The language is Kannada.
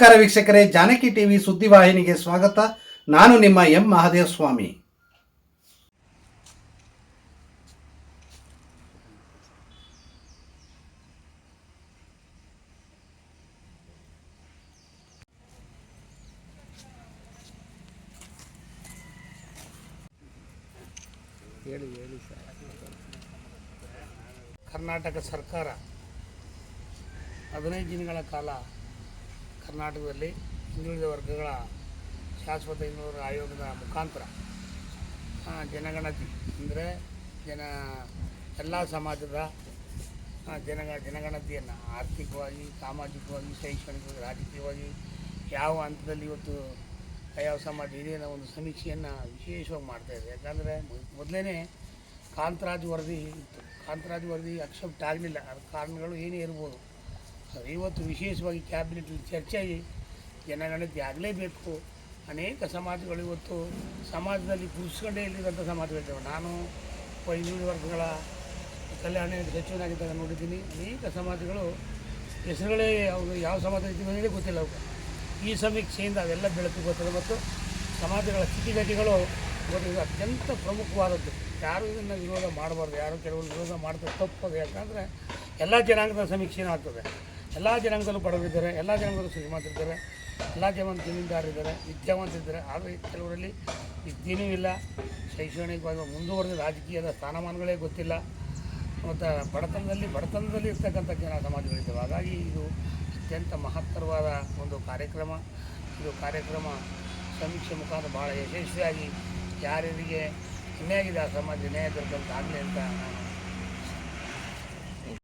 ನಮಸ್ಕಾರ ವೀಕ್ಷಕರೇ, ಜಾನಕಿ ಟಿವಿ ಸುದ್ದಿವಾಹಿನಿಗೆ ಸ್ವಾಗತ. ನಾನು ನಿಮ್ಮ ಎಂ ಮಹಾದೇವ ಸ್ವಾಮಿ ಕರ್ನಾಟಕ ಸರ್ಕಾರ ಹದಿನೈದು ದಿನಗಳ ಕಾಲ ಕರ್ನಾಟಕದಲ್ಲಿ ಹಿಂದುಳಿದ ವರ್ಗಗಳ ಶಾಶ್ವತ ಹಿಂದುಳಿದ ಆಯೋಗದ ಮುಖಾಂತರ ಜನಗಣತಿ ಅಂದರೆ ಜನ, ಎಲ್ಲ ಸಮಾಜದ ಜನಗ ಜನಗಣತಿಯನ್ನು ಆರ್ಥಿಕವಾಗಿ, ಸಾಮಾಜಿಕವಾಗಿ, ಶೈಕ್ಷಣಿಕವಾಗಿ, ರಾಜಕೀಯವಾಗಿ ಯಾವ ಹಂತದಲ್ಲಿ ಇವತ್ತು ಯಾವ ಸಮಾಜ ಇದೆ ಅನ್ನೋ ಒಂದು ಸಮೀಕ್ಷೆಯನ್ನು ವಿಶೇಷವಾಗಿ ಮಾಡ್ತಾಯಿದೆ ಯಾಕಂದರೆ ಮೊದಲೇ ಕಾಂತರಾಜ್ ವರದಿ ಇತ್ತು. ಕಾಂತರಾಜ್ ವರದಿ ಅಕ್ಸೆಪ್ಟ್ ಆಗಲಿಲ್ಲ. ಅದ್ರ ಕಾರಣಗಳು ಏನೇ ಇರ್ಬೋದು. ಅದು ಇವತ್ತು ವಿಶೇಷವಾಗಿ ಕ್ಯಾಬಿನೆಟಲ್ಲಿ ಚರ್ಚೆಯಾಗಿ ಜನಗಣತಿ ಆಗಲೇಬೇಕು. ಅನೇಕ ಸಮಾಜಗಳು ಇವತ್ತು ಸಮಾಜದಲ್ಲಿ ಗುರುಸ್ಕೊಂಡೇ ಇಲ್ಲಿರೋಂಥ ಸಮಾಜಗಳಿದ್ದಾವೆ. ನಾನು ಐನೂರು ವರ್ಗಗಳ ಕಲ್ಯಾಣ ಸಚಿವನಾಗಿದ್ದಾಗ ನೋಡಿದ್ದೀನಿ. ಅನೇಕ ಸಮಾಜಗಳು ಹೆಸರುಗಳೇ ಅವರು ಯಾವ ಸಮಾಜ ಇದ್ದೀವಿ ಗೊತ್ತಿಲ್ಲ ಅವರು ಈ ಸಮೀಕ್ಷೆಯಿಂದ ಅವೆಲ್ಲ ಬೆಳಕು ಗೊತ್ತದೆ ಮತ್ತು ಸಮಾಜಗಳ ಸ್ಥಿತಿಗತಿಗಳು ಇವತ್ತು ಅತ್ಯಂತ ಪ್ರಮುಖವಾದದ್ದು. ಯಾರು ಇದನ್ನು ವಿರೋಧ ಮಾಡಬಾರ್ದು, ಯಾರು ಕೆಲವರು ವಿರೋಧ ಮಾಡಿದ್ರೆ ತಪ್ಪದು ಯಾಕಂದರೆ ಎಲ್ಲ ಜನಾಂಗದ ಸಮೀಕ್ಷೆನೂ ಆಗ್ತದೆ. ಎಲ್ಲ ಜನಾಂಗದಲ್ಲೂ ಬಡವರಿದ್ದಾರೆ, ಎಲ್ಲ ಜನಾಂಗದಲ್ಲೂ ಶ್ರೀಮಂತರಿದ್ದಾರೆ ಎಲ್ಲ ಜನ ಜಮೀನ್ದಾರಿದ್ದಾರೆ ವಿದ್ಯಾವಂತರಿದ್ದಾರೆ ಆದರೆ ಕೆಲವರಲ್ಲಿ ವಿದ್ಯೆನೂ ಇಲ್ಲ, ಶೈಕ್ಷಣಿಕವಾಗಿ ಮುಂದುವರೆದ ರಾಜಕೀಯದ ಸ್ಥಾನಮಾನಗಳೇ ಗೊತ್ತಿಲ್ಲ. ಮತ್ತು ಬಡತನದಲ್ಲಿ ಬಡತನದಲ್ಲಿ ಇರ್ತಕ್ಕಂಥ ಜನ ಸಮಾಜಗಳಿದ್ದಾವೆ. ಹಾಗಾಗಿ ಇದು ಅತ್ಯಂತ ಮಹತ್ತರವಾದ ಒಂದು ಕಾರ್ಯಕ್ರಮ. ಇದು ಕಾರ್ಯಕ್ರಮ ಸಮೀಕ್ಷೆ ಮುಖಾಂತರ ಭಾಳ ಯಶಸ್ವಿಯಾಗಿ ಯಾರ್ಯಾರಿಗೆ ಆಗಿದೆ ಆ ಸಮಾಜ ನ್ಯಾಯ ಆಗಿರ್ತಕ್ಕಂಥ ಆಗಲಿ ಅಂತ ನಾನು